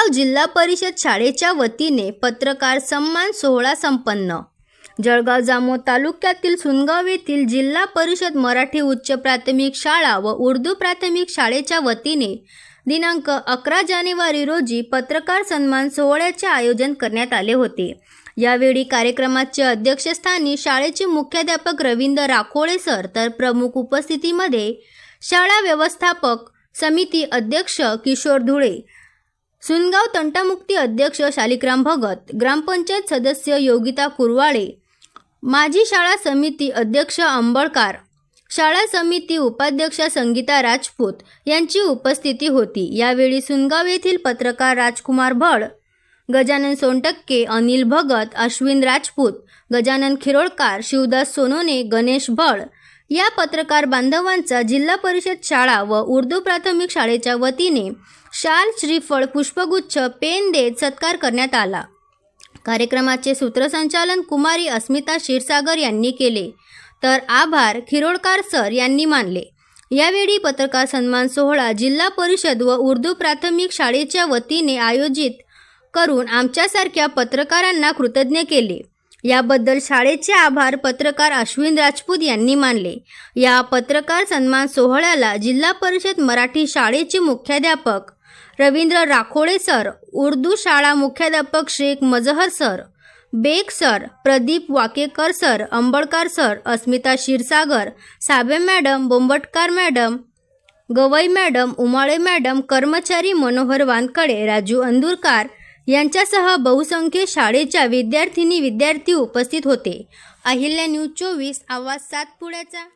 जळगाव जिल्हा परिषद शाळेच्या वतीने पत्रकार सन्मान सोहळा संपन्न. जळगाव जामो तालुक्यातील सुनगाव येथील जिल्हा परिषद मराठी उच्च प्राथमिक शाळा व उर्दू प्राथमिक शाळेच्या वतीने दिनांक अकरा जानेवारी रोजी पत्रकार सन्मान सोहळ्याचे आयोजन करण्यात आले होते. यावेळी कार्यक्रमाचे अध्यक्षस्थानी शाळेचे मुख्याध्यापक रवींद्र राखोळे सर तर प्रमुख उपस्थितीमध्ये शाळा व्यवस्थापक समिती अध्यक्ष किशोर धुळे सुनगाव तंटामुक्ती अध्यक्ष शालिग्राम भगत ग्रामपंचायत सदस्य योगिता कुरवाळे माजी शाळा समिती अध्यक्ष अंबळकार शाळा समिती उपाध्यक्षा संगीता राजपूत यांची उपस्थिती होती. यावेळी सुनगाव येथील पत्रकार राजकुमार भड गजानन सोनटक्के अनिल भगत अश्विन राजपूत गजानन खिरोळकार शिवदास सोनोने गणेश भड या पत्रकार बांधवांचा जिल्हा परिषद शाळा व उर्दू प्राथमिक शाळेच्या वतीने शाल श्रीफळ पुष्पगुच्छ पेन देत सत्कार करण्यात आला. कार्यक्रमाचे सूत्रसंचालन कुमारी अस्मिता क्षीरसागर यांनी केले. तर आभार खिरोडकार सर यांनी मानले. यावेळी पत्रकार सन्मान सोहळा जिल्हा परिषद व उर्दू प्राथमिक शाळेच्या वतीने आयोजित करून आमच्यासारख्या पत्रकारांना कृतज्ञ केले. याबद्दल शाळेचे आभार पत्रकार अश्विन राजपूत यांनी मानले. या पत्रकार सन्मान सोहळ्याला जिल्हा परिषद मराठी शाळेचे मुख्याध्यापक रवींद्र राखोळे सर उर्दू शाळा मुख्याध्यापक Shaikh Mazhar sir Baig sir Pradeep Wakekar sir Ambalkar sir Asmita Kshirsagar साबे madam Bombatkar madam Gawai madam Umale madam कर्मचारी मनोहर वानकडे राजू अंदुरकार यांच्यासह बहुसंख्य शाळेच्या विद्यार्थिनी विद्यार्थी उपस्थित होते. अहिल्या न्यूज चोवीस आवाज सातपुड्याचा.